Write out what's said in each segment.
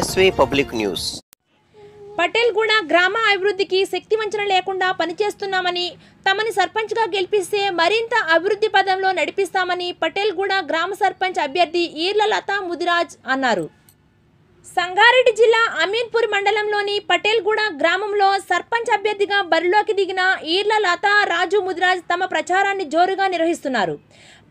ఎస్వే public news. Patelguda గ్రామ అభివృద్ధికి శక్తి వంచన లేకుండా పనిచేస్తున్నామని తమని సర్పంచ్గా గెలిపిస్తే మరింత అభివృద్ధి పదంలో నడిపిస్తామని పటేల్గూడ గ్రామ సర్పంచ్ అభ్యర్థి ఈర్ల లతా ముదిరాజ్ అన్నారు. సంగారెడ్డి జిల్లా అమీన్పూర్ మండలంలోని పటేల్గూడ గ్రామంలో సర్పంచ్ అభ్యర్థిగా బరిలోకి దిగిన ఈర్ల లత రాజు ముదిరాజ్ తమ ప్రచారాన్ని జోరుగా నిర్వహిస్తున్నారు.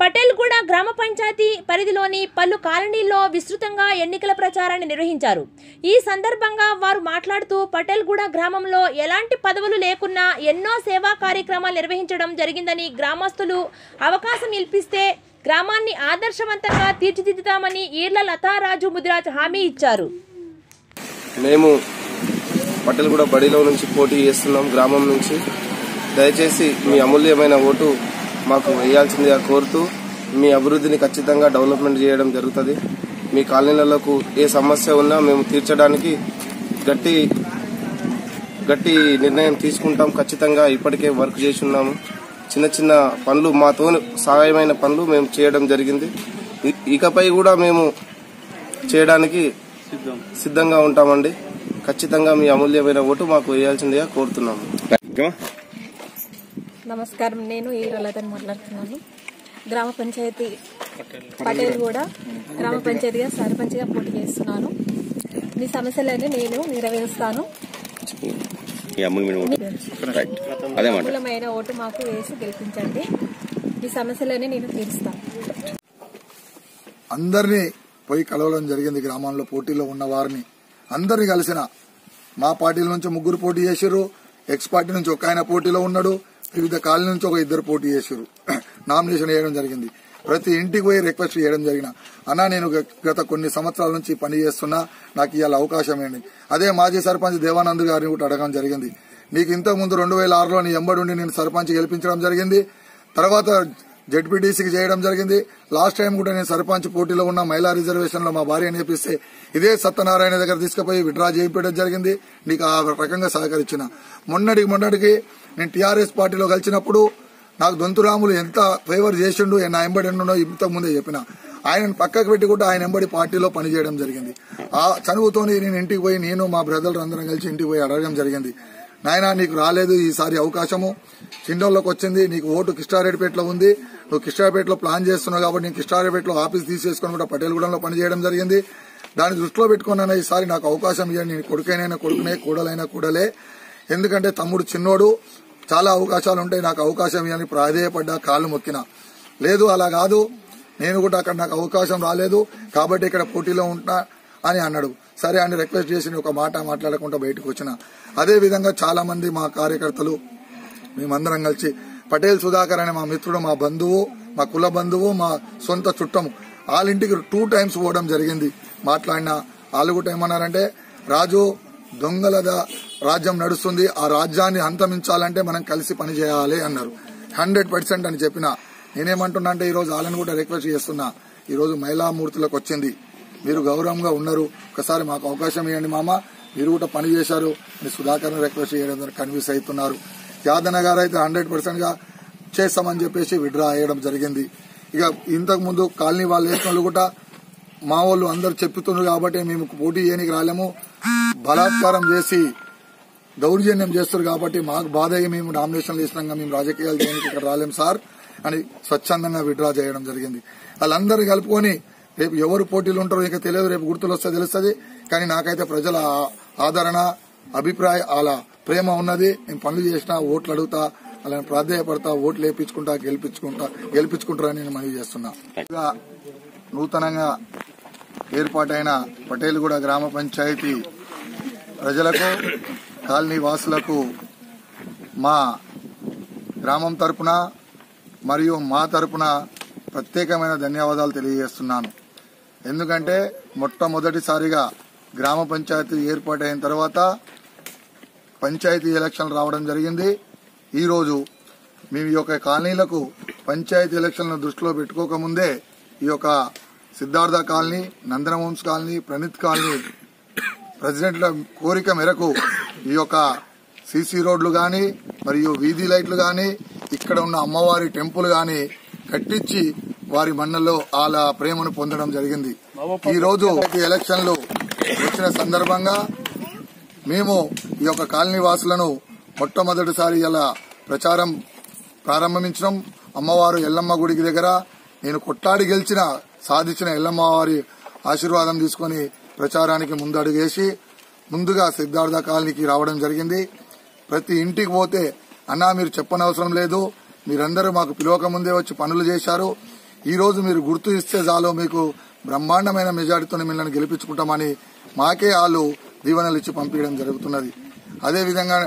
పటేల్గూడ గ్రామ పంచాయతీ పరిధిలోని పలు కాలనీల్లో విస్తృతంగా ఎన్నికల ప్రచారాన్ని నిర్వహించారు. ఈ సందర్భంగా వారు మాట్లాడుతూ పటేల్గూడ గ్రామంలో ఎలాంటి పదవులు లేకున్నా ఎన్నో సేవా కార్యక్రమాలు నిర్వహించడం జరిగిందని గ్రామస్తులు అవకాశం ఇల్పిస్తే గ్రామాన్ని ఆదర్శవంతంగా తీర్చిదిద్దుతామని ఈర్ల లతారాజు ముదిరాజ్ హామీ ఇచ్చారు. మేము పటేల్గూడ బడిలో నుంచి పోటీ చేస్తున్నాం గ్రామం నుంచి. దయచేసి మీ అమూల్యమైన ఓటు మాకు వేయాల్సిందిగా కోరుతూ మీ అభివృద్ధిని ఖచ్చితంగా డెవలప్మెంట్ చేయడం జరుగుతుంది. మీ కాలనీలకు ఏ సమస్య ఉన్నా మేము తీర్చడానికి గట్టి గట్టి నిర్ణయం తీసుకుంటాం. ఖచ్చితంగా ఇప్పటికే వర్క్ చేసి ఉన్నాము. చిన్న చిన్న పనులు మాతో సహాయమైన పనులు మేము చేయడం జరిగింది. ఇకపై కూడా మేము చేయడానికి సిద్ధంగా ఉంటామండి. ఖచ్చితంగా మీ అమూల్యమైన ఓటు మాకు వేయాల్సిందిగా కోరుతున్నాము. నమస్కారం. నేను ఈ లతని మాట్లాడుతున్నాను. గ్రామ పంచాయతీ పటేల్ కూడా గ్రామ పంచాయతీగా సర్పంచ్గా పోటీ చేస్తున్నాను. మీ సమస్యలన్నీ నేను నెరవేరుస్తాను. మూలమైన ఓటు. మాకు వేసి గెలిపించండి. మీ సమస్యలన్నీ నేను తీరుస్తాను. అందరినీ పోయి కలవడం జరిగింది గ్రామంలో పోటీలో ఉన్న వారిని. అందరిని కలిసిన మా పార్టీల నుంచి ముగ్గురు పోటీ చేశారు ఎక్స్ పార్టీ నుంచి ఒక ఆయన పోటీలో ఉన్నాడు. వివిధ కాలనీ నుంచి ఒక ఇద్దరు పోటీ చేశారు. నామినేషన్ వేయడం జరిగింది. ప్రతి ఇంటికి పోయి రిక్వెస్ట్ చేయడం జరిగిన అన్నా నేను గత కొన్ని సంవత్సరాల నుంచి పని చేస్తున్నా నాకు ఇవాళ అవకాశం ఏంటి అదే మాజీ సర్పంచ్ దేవానంద్ గారిని కూడా అడగడం జరిగింది. నీకు ఇంతకు ముందు రెండు వేల ఆరులో నీ ఎంబడి నేను సర్పంచ్ గెలిపించడం జరిగింది. తర్వాత జడ్పీటీసీకి చేయడం జరిగింది. లాస్ట్ టైం కూడా నేను సర్పంచ్ పోటీలో ఉన్న మహిళా రిజర్వేషన్లో మా భార్య నేర్పిస్తే ఇదే సత్యనారాయణ దగ్గర తీసుకుపోయి విడ్రా చేయించడం జరిగింది. నీకు ఆ రకంగా సహకరించిన. మొన్నటికి మొన్నటికి నేను టీఆర్ఎస్ పార్టీలో కలిసినప్పుడు నాకు దొంతురాములు ఎంత ఫేవర్ చేసిండు నా ఎంబడి ఉండో ఇంతకు ముందే చెప్పిన. ఆయనను పక్కకు పెట్టి కూడా ఆయన ఎంబడి పార్టీలో పనిచేయడం జరిగింది. ఆ చనువుతోని నేను ఇంటికి పోయి నేను మా బ్రదర్లు అందరం కలిసి ఇంటికి పోయి అడగడం జరిగింది. నాయనా నీకు రాలేదు ఈసారి అవకాశము. చిండోల్లోకి వచ్చింది నీకు ఓటు కిష్టారెడ్డిపేటలో ఉంది. నువ్వు కిష్టారెడ్డిపేటలో ప్లాన్ చేస్తున్నావు కాబట్టి నేను కిష్టారెడ్డిపేటలో ఆఫీస్ తీసేసుకుని కూడా పటేల్గూడెంలో పనిచేయడం జరిగింది. దాన్ని దృష్టిలో పెట్టుకున్నాను ఈసారి నాకు అవకాశం ఇవ్వండి నేను కొడుకైనా కొడుకునే కూడలైనా కూడలే. ఎందుకంటే తమ్ముడు చిన్నోడు చాలా అవకాశాలు ఉంటాయి నాకు అవకాశం ఇవ్వని ప్రాధేయపడ్డా కాళ్ళు మొక్కిన. లేదు అలా కాదు. నేను కూడా అక్కడ నాకు అవకాశం రాలేదు. కాబట్టి ఇక్కడ పోటీలో ఉంటా అని అన్నాడు. సరే అని రిక్వెస్ట్ చేసి ఒక మాట మాట్లాడకుండా బయటకు వచ్చిన. అదే విధంగా చాలా మంది మా కార్యకర్తలు మేమందరం కలిసి పటేల్ సుధాకర్ అనే మా మిత్రుడు మా బంధువు మా కుల బంధువు మా సొంత చుట్టము వాళ్ళ ఇంటికి టూ టైమ్స్ పోవడం జరిగింది. మాట్లాడిన వాళ్ళు కూడా ఏమన్నారంటే రాజు దొంగల రాజ్యం నడుస్తుంది. ఆ రాజ్యాన్ని అంతమించాలంటే మనం కలిసి పనిచేయాలి అన్నారు. హండ్రెడ్ పర్సెంట్ అని చెప్పిన. నేనేమంటున్నా అంటే ఈ రోజు వాళ్ళని కూడా రిక్వెస్ట్ చేస్తున్నా. ఈ రోజు వచ్చింది. మీరు గౌరవంగా ఉన్నారు. ఒకసారి మాకు అవకాశం ఇవ్వండి మామ. మీరు కూడా పని చేశారు. మీ సుధాకర్ రిక్వెస్ట్ చేయడం కన్విన్స్ అవుతున్నారు. యాదన గారు అయితే హండ్రెడ్ పర్సెంట్గా చేస్తామని చెప్పేసి విడ్రా అయ్యడం జరిగింది. ఇక ఇంతకు ముందు కాలనీ వాళ్ళు వేసిన వాళ్ళు కూడా మా వాళ్ళు అందరు చెప్తున్నారు కాబట్టి మేము పోటీ చేయడానికి రాలేము. బలాత్కారం చేసి దౌర్జన్యం చేస్తారు కాబట్టి మాకు బాధ మేము నామినేషన్లు వేసినాక మేము రాజకీయాలు చేయడానికి ఇక్కడ రాలేం సార్ అని స్వచ్ఛందంగా విడ్రా చేయడం జరిగింది. వాళ్ళందరూ కలుపుకొని రేపు ఎవరు పోటీలు ఉంటారో ఇంకా తెలియదు రేపు గుర్తులు వస్తే తెలుస్తుంది. కానీ నాకైతే ప్రజల ఆదరణ అభిప్రాయ అలా ప్రేమ ఉన్నది. నేను పనులు చేసినా ఓట్లు అడుగుతా అలా ప్రాధాయపడతా ఓట్లు వేయించుకుంటా గెలిపించుకుంటా గెలిపించుకుంటారని నేను మనవి చేస్తున్నా. నూతనంగా ఏర్పాటైన పటేల్గూడ గ్రామ పంచాయతీ ప్రజలకు కాలనీ వాసులకు మా గ్రామం తరపున మరియు మా తరపున ప్రత్యేకమైన ధన్యవాదాలు తెలియజేస్తున్నాను. ఎందుకంటే మొట్టమొదటిసారిగా గ్రామ పంచాయతీ ఏర్పాటైన తర్వాత పంచాయతీ ఎలక్షన్లు రావడం జరిగింది. ఈరోజు మేము ఈ యొక్క కాలనీలకు పంచాయతీ ఎలక్షన్లను దృష్టిలో పెట్టుకోకముందే ఈ యొక్క Siddhartha colony Nandanavamsh colony Praneeth colony ప్రెసిడెంట్ల కోరిక మేరకు ఈ యొక్క సీసీ రోడ్లు గాని మరియు వీధి లైట్లు గాని ఇక్కడ ఉన్న అమ్మవారి టెంపుల్ గాని కట్టించి వారి మన్నలో వాళ్ళ ప్రేమను పొందడం జరిగింది. ఈ రోజు ఈ ఎలక్షన్లు వచ్చిన సందర్భంగా మేము ఈ యొక్క కాలనీ వాసులను మొట్టమొదటిసారి ఇలా ప్రచారం ప్రారంభించడం అమ్మవారు ఎల్లమ్మ గుడికి దగ్గర నేను కొట్టాడి గెలిచిన సాధించిన ఎల్లమ్మవారి ఆశీర్వాదం తీసుకొని ప్రచారానికి ముందడుగేసి ముందుగా సిద్ధార్థ కాలనీకి రావడం జరిగింది. ప్రతి ఇంటికి పోతే అన్నా మీరు చెప్పనవసరం లేదు. మీరందరూ మాకు పిలవక ముందే వచ్చి పనులు చేశారు. ఈ రోజు మీరు గుర్తు ఇస్తే చాలు మీకు బ్రహ్మాండమైన మెజార్టీతో మిమ్మల్ని గెలిపించుకుంటామని మాకే వాళ్ళు దీవెనలు ఇచ్చి పంపించడం జరుగుతున్నది. అదేవిధంగా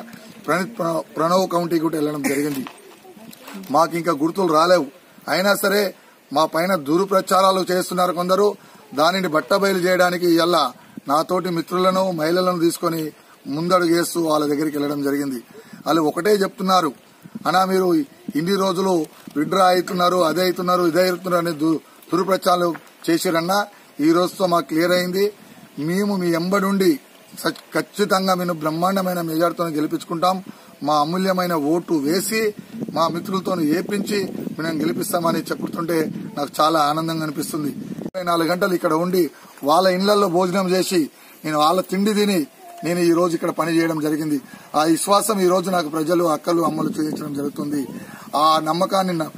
ప్రణీత్ ప్రణవ్ కౌంటీ కూడా వెళ్ళడం జరిగింది. మాకు ఇంకా గుర్తులు రాలేవు. అయినా సరే మా పైన దురుప్రచారాలు చేస్తున్నారు కొందరు. దానిని బట్టబయలు చేయడానికి ఇలా నాతోటి మిత్రులను మహిళలను తీసుకొని ముందడుగు వేస్తూ వాళ్ళ దగ్గరికి వెళ్ళడం జరిగింది. వాళ్ళు ఒకటే చెప్తున్నారు. అనా మీరు ఇన్ని రోజులు విడ్రా అవుతున్నారు అదే అవుతున్నారు ఇదే అవుతున్నారు అనే దు- దురుప్రచారాలు చేసిరన్నా ఈ రోజుతో మాకు క్లియర్ అయింది. మేము మీ ఎంబడుండి సచ్- ఖచ్చితంగా మేము బ్రహ్మాండమైన మెజార్టీతో గెలిపించుకుంటాం. మా అమూల్యమైన ఓటు వేసి మా మిత్రులతో ఏపించి మేము గెలిపిస్తామని చెప్పుతుంటే నాకు చాలా ఆనందంగా అనిపిస్తుంది. ఇరవై నాలుగు గంటలు ఇక్కడ ఉండి వాళ్ళ ఇళ్ళలో భోజనం చేసి నేను వాళ్ళ తిండి తిని నేను ఈ రోజు ఇక్కడ పని చేయడం జరిగింది. ఆ విశ్వాసం ఈ రోజు నాకు ప్రజలు అక్కలు అమ్మలు చేయించడం జరుగుతుంది. ఆ నమ్మకాన్ని నా-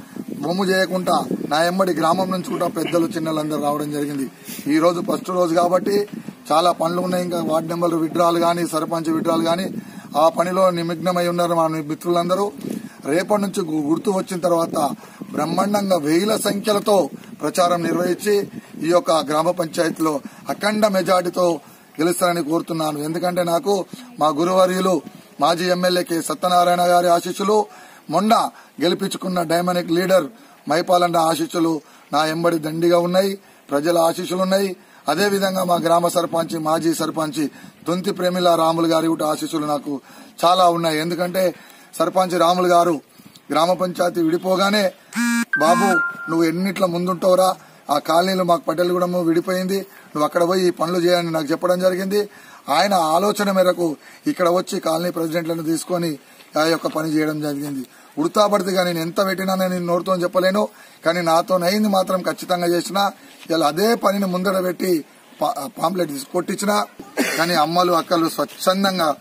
బొమ్ము చేయకుండా నా ఎమ్మడి గ్రామం నుంచి కూడా పెద్దలు చిన్నలందరూ రావడం జరిగింది. ఈ రోజు ఫస్ట్ రోజు కాబట్టి చాలా పనులు ఉన్నాయి. ఇంకా వార్డు నెంబర్ విడ్రాలు కానీ సర్పంచ్ విడ్రాలు కానీ ఆ పనిలో నిమగ్నమై ఉన్నారు మా మిత్రులందరూ. రేపటి నుంచి గు- గుర్తు వచ్చిన తర్వాత బ్రహ్మాండంగా వేల సంఖ్యలతో ప్రచారం నిర్వహించి ఈ యొక్క గ్రామ పంచాయతీలో అఖండ మెజార్టీతో గెలుస్తారని కోరుతున్నాను. ఎందుకంటే నాకు మా గురువర్యులు మాజీ ఎమ్మెల్యే కె. సత్యనారాయణ గారి ఆశీస్సులు మొన్న గెలిపించుకున్న డైమనిక్ లీడర్ మైపాలన్న ఆశీస్సులు నా ఎంబడి దండిగా ఉన్నాయి. ప్రజల ఆశీస్సులు ఉన్నాయి. అదేవిధంగా మా గ్రామ సర్పంచ్ మాజీ సర్పంచ్ దొంతి ప్రేమిల రాములు గారి ఆశీస్సులు నాకు చాలా ఉన్నాయి. ఎందుకంటే సర్పంచ్ రాములు గారు గ్రామ పంచాయతీ విడిపోగానే బాబు నువ్వు ఎన్నిట్ల ముందుంటావురా? ఆ కాలనీలో మాకు పటేలగూడెం విడిపోయింది. నువ్వు అక్కడ పోయి ఈ పనులు చేయాలని నాకు చెప్పడం జరిగింది. ఆయన ఆలోచన మేరకు ఇక్కడ వచ్చి కాలనీ ప్రెసిడెంట్లను తీసుకొని ఆ యొక్క పని చేయడం జరిగింది. ఉడతాపడితే నేను ఎంత పెట్టినా నేను నోరుతో చెప్పలేను. కానీ నాతో నైంది మాత్రం ఖచ్చితంగా చేసిన ఇలా అదే పనిని ముందర పెట్టి పా- పాంప్లెట్ కొట్టించిన కానీ అమ్మలు అక్కలు స్వచ్ఛందంగా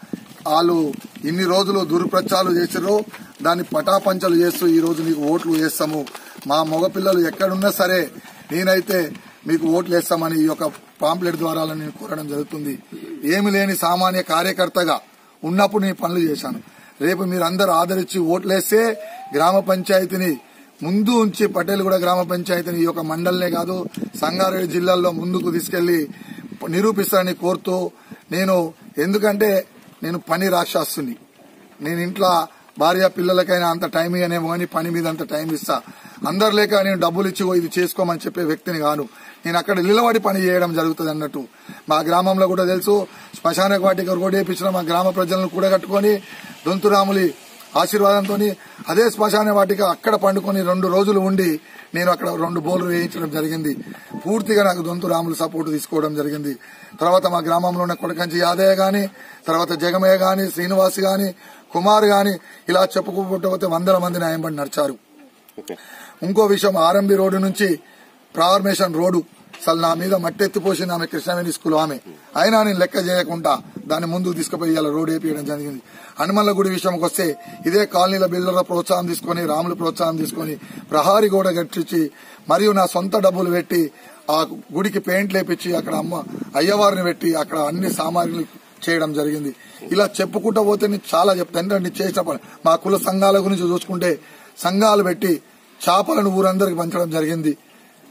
వాళ్ళు ఇన్ని రోజులు దుర్ప్రచారాలు చేసారు దాన్ని పటాపంచలు చేస్తూ ఈ రోజు నీకు ఓట్లు వేస్తాము. మా మగపిల్లలు ఎక్కడున్నా సరే నేనైతే మీకు ఓట్లు వేస్తామని ఈ యొక్క పాంప్లెట్ ద్వారా నేను కోరడం జరుగుతుంది. ఏమి లేని సామాన్య కార్యకర్తగా ఉన్నప్పుడు నేను పనులు చేశాను. రేపు మీరు అందరు ఆదరించి ఓట్లేస్తే గ్రామ పంచాయతీని ముందు ఉంచి పటేల్గూడ గ్రామ పంచాయతీని ఈ యొక్క మండలనే కాదు సంగారెడ్డి జిల్లాల్లో ముందుకు తీసుకెళ్ళి నిరూపిస్తానని కోరుతూ నేను ఎందుకంటే నేను పని రాక్షసుని. నేను ఇంట్లో భార్య పిల్లలకైనా అంత టైం ఇవ్వనేమో కానీ పని మీద అంత టైం ఇస్తా. అందరు లేక నేను డబ్బులు ఇచ్చి ఇది చేసుకోమని చెప్పే వ్యక్తిని కాను. నేను అక్కడ నిలబడి పని చేయడం జరుగుతుంది అన్నట్టు. మా గ్రామంలో కూడా తెలుసు శ్మశాన వాటికి రోడ్డు వేయించిన మా గ్రామ ప్రజలను కూడగట్టుకుని దొంతురాములి ఆశీర్వాదంతో అదే శ్మశాన వాటిక అక్కడ పండుకొని రెండు రోజులు ఉండి నేను అక్కడ రెండు బోర్లు వేయించడం జరిగింది. పూర్తిగా నాకు దొంతు రాములు సపోర్ట్ తీసుకోవడం జరిగింది. తర్వాత మా గ్రామంలో ఉన్న కొడకంచి యాదయ్య గాని తర్వాత జగమయ్య గాని శ్రీనివాస్ గాని కుమార్ గాని ఇలా చెప్పుకోకపోతే వందల మంది న్యాయంబడి నడిచారు. ఇంకో విషయం ఆర్ఎంబి రోడ్డు నుంచి ప్రార్మేషన్ రోడ్డు. అసలు నా మీద మట్టెత్తిపోసింది ఆమె కృష్ణవేణి స్కూల్ ఆమె. అయినా నేను లెక్క చేయకుండా దాన్ని ముందుకు తీసుకుపోయి ఇలా రోడ్ వేపించడం జరిగింది. హనుమల్ల గుడి విషయంకి వస్తే ఇదే కాలనీల బిల్డర్ల ప్రోత్సాహం తీసుకొని రాముల ప్రోత్సాహం తీసుకొని ప్రహారీ గోడ గట్టించి మరియు నా సొంత డబ్బులు పెట్టి ఆ గుడికి పెయింట్ లేపించి అక్కడ అమ్మ అయ్యవారిని పెట్టి అక్కడ అన్ని సామాగ్రి చేయడం జరిగింది. ఇలా చెప్పుకుంటూ పోతే నేను చాలా చెప్తాను ఎందుకంటే చేసిన పని. మా కుల సంఘాల గురించి చూసుకుంటే సంఘాలు పెట్టి చేపలను ఊరందరికి పంచడం జరిగింది.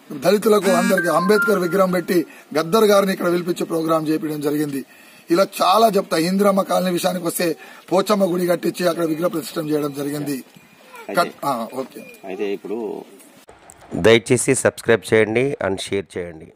దళితులకు అందరికి అంబేద్కర్ విగ్రహం పెట్టి గద్దర్ గారిని ఇక్కడ పిలిపించి ప్రోగ్రాం చేపించడం జరిగింది. ఇలా చాలా చెప్తా. ఇందిరమ్మ కాలనీ విషయానికి వస్తే పోచమ్మ గుడి కట్టించి అక్కడ విగ్రహ ప్రతిష్టం చేయడం జరిగింది. ఓకే. అయితే ఇప్పుడు దయచేసి సబ్స్క్రైబ్ చేయండి అండ్ షేర్ చేయండి.